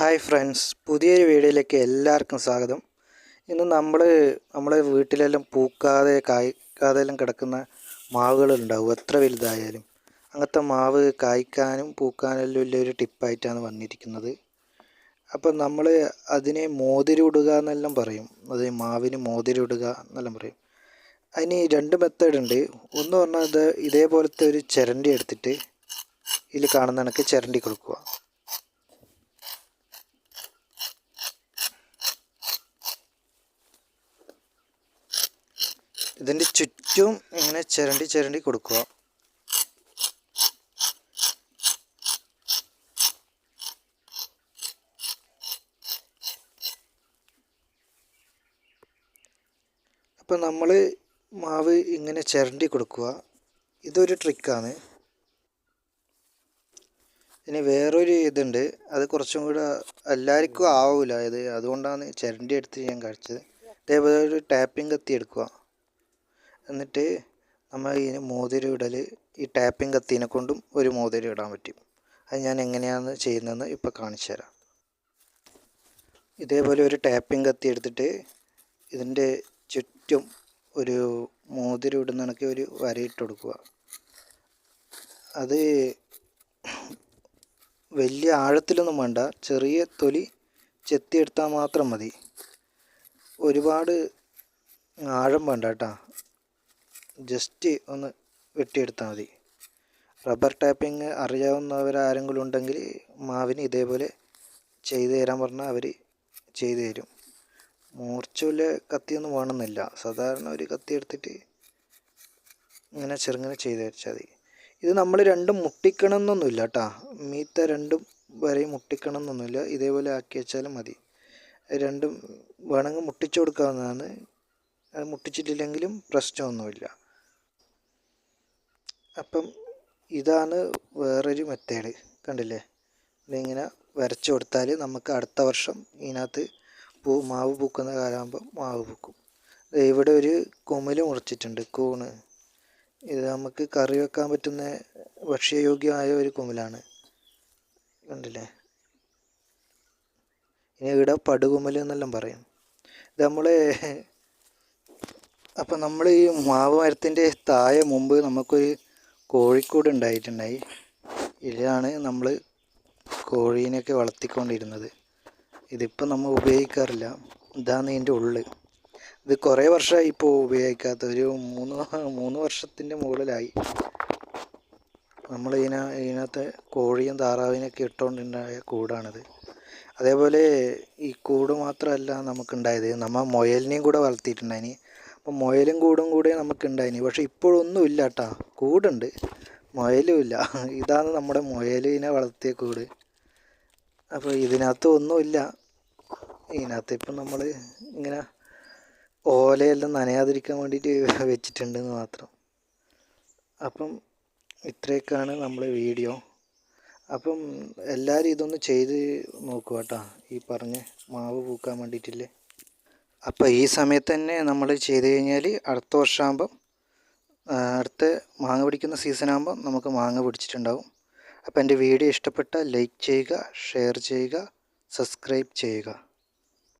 Hi friends പുതിയൊരു വീഡിയോയിലേക്ക് എല്ലാവർക്കും സ്വാഗതം. ഇന്ന് നമ്മൾ നമ്മളെ വീട്ടിലെല്ലാം പൂക്കാതെ കായ്ക്കാതെ എല്ലാം കിടക്കുന്ന മാവുകളുണ്ടാവും. എത്ര വലുതായാലും. അങ്ങനത്തെ മാവ് കായ്ക്കാനും പൂക്കാനും എല്ലാം വലിയൊരു ടിപ്പായിട്ടാണ് വന്നിരിക്കുന്നത്. അപ്പം നമ്മൾ അതിനെ മോതിരിടുക എന്നെല്ലാം പറയും. അത് മാവിന് മോതിരിടുക എന്നെല്ലാം പറയും. അതിന് രണ്ട് മെത്തേഡ് ഉണ്ട്. ഒന്ന് പറഞ്ഞാൽ ഇത് ഇതേപോലത്തെ ഒരു ചിരണ്ടി എടുത്തിട്ട് ഇതിൽ കാണുന്ന കണക്ക് ചിരണ്ടി കൊടുക്കുക. ഇതിന്റെ ചുറ്റും ഇങ്ങനെ ചിരണ്ടി ചിരണ്ടി കൊടുക്കുക. അപ്പം നമ്മൾ മാവ് ഇങ്ങനെ ചിരണ്ടി കൊടുക്കുക. ഇതൊരു ട്രിക്കാണ്. ഇനി വേറൊരു ഇതുണ്ട്. അത് കുറച്ചും കൂടെ എല്ലാവർക്കും ആവില്ല ഇത് അതുകൊണ്ടാണ് ചിരണ്ടി എടുത്ത് ഞാൻ കഴിച്ചത് ഇതേപോലെ ഒരു ടാപ്പിംഗ് കത്തി എടുക്കുക. എന്നിട്ട് നമ്മൾ ഈ മോതിരം ഇടൽ ഈ ടാപ്പിംഗ് കത്തിനെ കൊണ്ടും ഒരു മോതിരം ഇടാൻ പറ്റും. അത് ഞാൻ എങ്ങനെയാണ് ചെയ്യുന്നതെന്ന് ഇപ്പോൾ കാണിച്ചു തരാം. ഇതേപോലെ ഒരു ടാപ്പിംഗ് കത്തി എടുത്തിട്ട് ഇതിന്റെ ചുറ്റും ഒരു മോതിരം ഇടുന്ന കണക്ക് ഒരു വരയിട്ട് കൊടുക്കുക. അത് വലിയ ആഴത്തിലൊന്നും വേണ്ട. ചെറിയ തൊലി ചെത്തിയെടുത്താൽ മാത്രം മതി. ഒരുപാട് ആഴം വേണ്ട കേട്ടോ. ജസ്റ്റ് ഒന്ന് വെട്ടിയെടുത്താൽ മതി. റബ്ബർ ടാപ്പിംഗ് അറിയാവുന്നവരാരെങ്കിലും ഉണ്ടെങ്കിൽ മാവിന് ഇതേപോലെ ചെയ്തു തരാൻ പറഞ്ഞാൽ അവർ ചെയ്തു തരും. മൂർച്ചയുള്ള കത്തിയൊന്നും വേണമെന്നില്ല. സാധാരണ ഒരു കത്തി എടുത്തിട്ട് ഇങ്ങനെ ചെറുങ്ങനെ ചെയ്തു വെച്ചാൽ മതി. ഇത് നമ്മൾ രണ്ടും മുട്ടിക്കണം എന്നൊന്നുമില്ല കേട്ടോ മീത്ത രണ്ടും വരെ മുട്ടിക്കണം എന്നൊന്നുമില്ല ഇതേപോലെ ആക്കി വെച്ചാലും മതി. രണ്ടും വേണമെങ്കിൽ മുട്ടിച്ചു കൊടുക്കാവുന്നതാണ്. അത് മുട്ടിച്ചിട്ടില്ലെങ്കിലും പ്രശ്നമൊന്നുമില്ല. അപ്പം ഇതാണ് വേറൊരു മെത്തേഡ് കണ്ടില്ലേ? ഇതിങ്ങനെ വരച്ചു കൊടുത്താൽ നമുക്ക് അടുത്ത വർഷം ഇതിനകത്ത് പൂ മാവ് പൂക്കുന്ന കാലമാകുമ്പോൾ മാവ് പൂക്കും. ഇവിടെ ഒരു കുമിൽ മുറിച്ചിട്ടുണ്ട് കൂണ്. ഇത് നമുക്ക് കറി വെക്കാൻ പറ്റുന്ന ഭക്ഷ്യയോഗ്യമായ ഒരു കുമിലാണ്. കണ്ടില്ലേ? ഇനി ഇവിടെ പടുകുമൽ എന്നെല്ലാം പറയും. ഇത് നമ്മൾ അപ്പം നമ്മൾ ഈ മാവ് മരത്തിന്റെ താഴെ മുമ്പ് നമുക്കൊരു കോഴിക്കൂട് ഉണ്ടായിട്ടുണ്ടായി. ഇതിലാണ് നമ്മൾ കോഴീനെയൊക്കെ വളർത്തിക്കൊണ്ടിരുന്നത്. ഇതിപ്പോൾ നമ്മൾ ഉപയോഗിക്കാറില്ല. ഇതാണ് ഇതിന്റെ ഉള്ളിൽ ഇത് കുറേ വർഷമായി ഇപ്പോൾ ഉപയോഗിക്കാത്ത ഒരു മൂന്ന് മൂന്ന് വർഷത്തിന്റെ മുകളിലായി. നമ്മൾ ഇതിന ഇതിനകത്ത് കോഴിയും താറാവിനൊക്കെ ഇട്ടുകൊണ്ടുണ്ടായ കൂടാണിത്. അതേപോലെ ഈ കൂട് മാത്രമല്ല നമുക്കുണ്ടായത്. നമ്മൾ മുയലിനെയും കൂടെ വളർത്തിയിട്ടുണ്ടായിനി. അപ്പോൾ മുയലും കൂടും കൂടെ നമുക്കുണ്ടായിനി. പക്ഷേ ഇപ്പോഴൊന്നും ഇല്ല കേട്ടോ കൂടുണ്ട്. മുയലും ഇല്ല. ഇതാണ് നമ്മുടെ മുയലിനെ വളർത്തിയ കൂട്. അപ്പോൾ ഇതിനകത്ത് ഒന്നുമില്ല ഇതിനകത്ത് ഇപ്പം നമ്മൾ ഇങ്ങനെ ഓലയെല്ലാം നനയാതിരിക്കാൻ വേണ്ടിയിട്ട് വെച്ചിട്ടുണ്ടെന്ന് മാത്രം. അപ്പം ഇത്രയൊക്കെയാണ് നമ്മൾ വീഡിയോ. അപ്പം എല്ലാവരും ഇതൊന്ന് ചെയ്ത് നോക്കുക കേട്ടോ ഈ പറഞ്ഞ മാവ് പൂക്കാൻ വേണ്ടിയിട്ടില്ലേ? അപ്പോൾ ഈ സമയത്ത് തന്നെ നമ്മൾ ചെയ്ത് കഴിഞ്ഞാൽ അടുത്ത വർഷമാകുമ്പം അടുത്ത മാങ്ങ പിടിക്കുന്ന സീസൺ നമുക്ക് മാങ്ങ പിടിച്ചിട്ടുണ്ടാവും. അപ്പോൾ എന്റെ വീഡിയോ ഇഷ്ടപ്പെട്ടാൽ ലൈക്ക് ചെയ്യുക ഷെയർ ചെയ്യുക സബ്സ്ക്രൈബ് ചെയ്യുക.